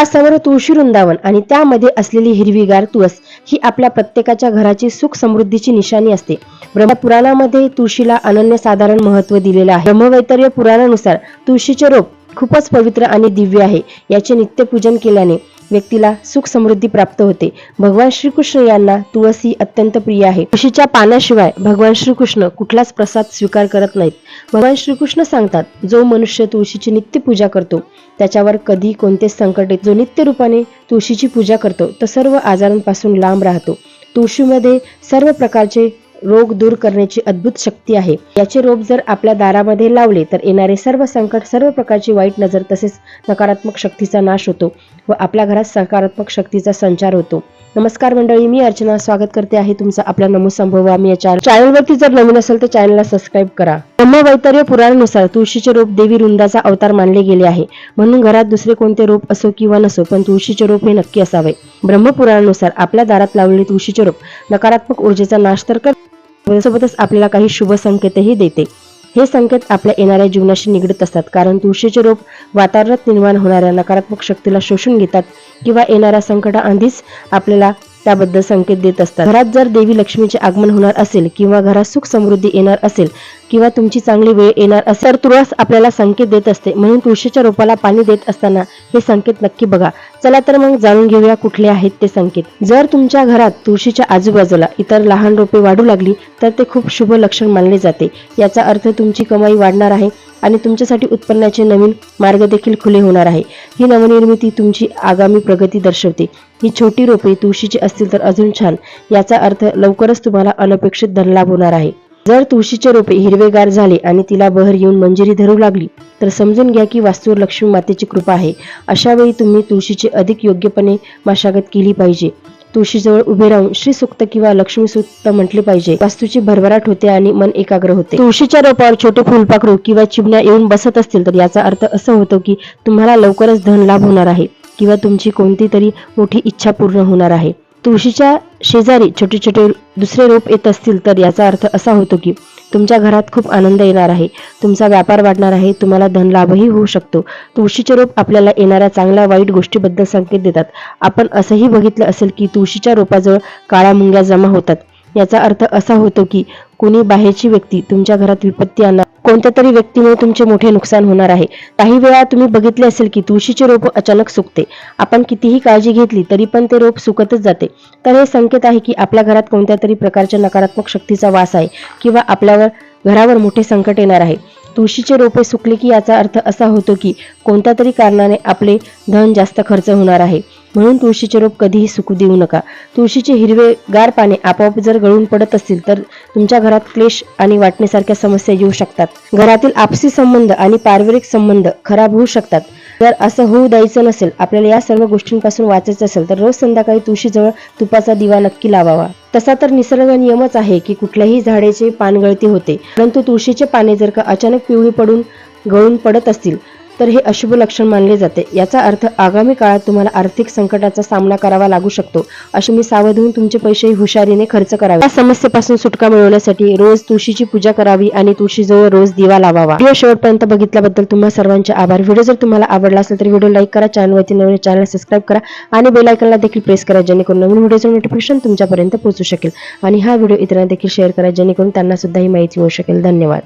घरासमोर तुळशी वृंदावन आणि त्यामध्ये असलेली हिरवीगार तुळस ही आपल्या प्रत्येकाच्या घराची सुख समृद्धीची निशाणी असते. ब्रह्मपुराणामध्ये तुळशीला अनन्यसाधारण महत्त्व दिलेलं आहे. ब्रह्मवैतर्य पुराणानुसार तुळशीचे रोप खूपच पवित्र आणि दिव्य आहे. याचे नित्यपूजन केल्याने व्यक्तीला सुख समृद्धी प्राप्त होते. भगवान श्रीकृष्ण यांना तुळसी अत्यंत प्रिय आहे. तुळशीच्या पानाशिवाय भगवान श्रीकृष्ण कुठलाच प्रसाद स्वीकार करत नाहीत. भगवान श्रीकृष्ण सांगतात जो मनुष्य तुळशीची नित्य पूजा करतो त्याच्यावर कधी कोणतेच संकट येत जो नित्य रूपाने तुळशीची पूजा करतो तो सर्व आजारांपासून लांब राहतो. तुळशीमध्ये सर्व प्रकारचे रोग दूर करण्याची अद्भुत शक्ती आहे. याचे रोप जर आपल्या दारामध्ये लावले तर येणारे सर्व संकट सर्व प्रकारची वाईट नजर तसेच नकारात्मक शक्तीचा नाश होतो व आपल्या घरात सकारात्मक शक्तीचा संचार होतो. नमस्कार मंडळी मी अर्चना स्वागत करते आहे तुमचं आपल्या नमो संभव आम्ही या चॅनलवरती जर नवीन असेल तर चॅनलला सबस्क्राईब करा. ब्रह्मवैतर्य पुराणानुसार तुळशीचे रोप देवी वृंदाचा अवतार मानले गेले आहे. म्हणून घरात दुसरे कोणते रोप असो किंवा नसो पण तुळशीचे रोप हे नक्की असावे. ब्रह्मपुराणानुसार आपल्या दारात लावलेले तुळशीचे रोप नकारात्मक ऊर्जेचा नाश तर कर सोबतच आपल्याला काही शुभ संकेतही देते. हे संकेत आपल्या येणाऱ्या जीवनाशी निगडीत असतात. कारण तुळशीचे रोप वातावरणात निर्माण होणाऱ्या नकारात्मक शक्तीला शोषून घेतात किंवा येणाऱ्या संकटाआधीच आपल्याला त्याबद्दल संकेत देत असतात. घरात जर देवी लक्ष्मीचे आगमन होणार असेल किंवा घरात सुख समृद्धी येणार असेल किंवा तुमची चांगली वेळ येणार असेल तर तुळस आपल्याला संकेत देत असते. म्हणून तुळशीच्या रोपाला पाणी देत असताना हे संकेत नक्की बघा. चला तर मग जाणून घेऊया कुठले आहेत ते संकेत. जर तुमच्या घरात तुळशीच्या आजूबाजूला इतर लहान रोपे वाढू लागली तर ते खूप शुभ लक्षण मानले जाते. याचा अर्थ तुमची कमाई वाढणार आहे. आणि तुमच्यासाठी उत्पन्नाचे नवीन मार्ग देखील खुले होणार आहे. ही नवनिर्मिती तुमची आगामी प्रगती दर्शवते. ही छोटी रोपे तुळशीची असतील तर अजून छान. याचा अर्थ लवकरच तुम्हाला अनपेक्षित धनलाभ होणार आहे. जर तुळशीचे रोपे हिरवेगार झाले आणि तिला बहर येऊन मंजिरी धरू लागली तर समजून घ्या की वास्तूर लक्ष्मी मातेची कृपा आहे. अशावेळी तुम्ही तुळशीची अधिक योग्यपणे मशागत केली पाहिजे. तुळशीजवळ उभे राहून श्री सुक्त किंवा लक्ष्मी सुक्त म्हटले पाहिजे. वास्तूची भरभराट होते आणि मन एकाग्र होते. तुळशीच्या रोपावर छोटे फुलपाखरू किंवा चिमण्या येऊन बसत असतील तर याचा अर्थ असं होतो की तुम्हाला लवकरच धन लाभ होणार आहे किंवा तुमची कोणती तरी मोठी इच्छा पूर्ण होणार आहे. तुळशीच्या शेजारी छोटे छोटे दुसरे रोप येत असतील तर याचा अर्थ असा होतो की तुमच्या घरात खूप आनंद येणार आहे तुमचा व्यापार वाढणार आहे तुम्हाला धनलाभही होऊ शकतो. तुळशीचे रोप आपल्याला येणाऱ्या चांगल्या वाईट गोष्टीबद्दल संकेत देतात. आपण असंही बघितलं असेल की तुळशीच्या रोपाजवळ काळ्या मुंग्या जमा होतात. याचा अर्थ असा होतो की कोणी बाहेरची व्यक्ती तुमच्या घरात विपत्ती आणणार कोणत्या तरी व्यक्तीमुळे तुमचे मोठे नुकसान होणार आहे. काही वेळा तुम्ही बघितले असेल की तुळशीचे रोप अचानक सुकते. आपण कितीही काळजी घेतली तरी पण ते रोप सुकतच जाते. तर हे संकेत आहे की आपल्या घरात कोणत्या तरी प्रकारच्या नकारात्मक शक्तीचा वास आहे किंवा आपल्यावर घरावर मोठे संकट येणार आहे. तुळशीचे रोपे सुकले की याचा अर्थ असा होतो की कोणत्या तरी कारणाने आपले धन जास्त खर्च होणार आहे. म्हणून तुळशीचे रोप कधीही सुकू देऊ नका. तुळशीचे हिरवे गार पाने आपोआप जर गळून पडत असतील तर तुमच्या घरात क्लेश आणि वाटण्यासारख्या समस्या येऊ शकतात. घरातील आपसी संबंध आणि पारिवारिक संबंध खराब होऊ शकतात. जर असं होऊ द्यायचं नसेल आपल्याला या सर्व गोष्टींपासून वाचायचं असेल तर रोज संध्याकाळी तुळशीजवळ तुपाचा दिवा नक्की लावावा. तसा तर निसर्ग नियमच आहे की कुठल्याही झाडेचे पानगळती होते परंतु तुळशीचे पाने जर का अचानक पिवळी पडून गळून पडत असतील तर हे अशुभ लक्षण मानले जाते. याचा अर्थ आगामी काळात तुम्हाला आर्थिक संकटाचा सामना करावा लागू शकतो. अशी मी सावध होऊन तुमचे पैसे हुशारीने खर्च करावे. या समस्येपासून सुटका मिळवण्यासाठी रोज तुळशीची पूजा करावी आणि तुळशीजवळ रोज दिवा लावावा. व्हिडिओ शेवटपर्यंत बघितल्याबद्दल तुम्हा सर्वांचे आभार. व्हिडिओ जर तुम्हाला आवडला असेल तर व्हिडिओ लाईक करा चॅनलवरती नवीन चॅनल सबस्क्राईब करा आणि बेलायकनला देखील प्रेस करा जेणेकरून नवीन व्हिडिओचं नोटिफिकेशन तुमच्यापर्यंत पोहोचू शकेल. आणि हा व्हिडिओ इतरांना देखील शेअर करा जेणेकरून त्यांना सुद्धा ही माहिती होऊ शकेल. धन्यवाद.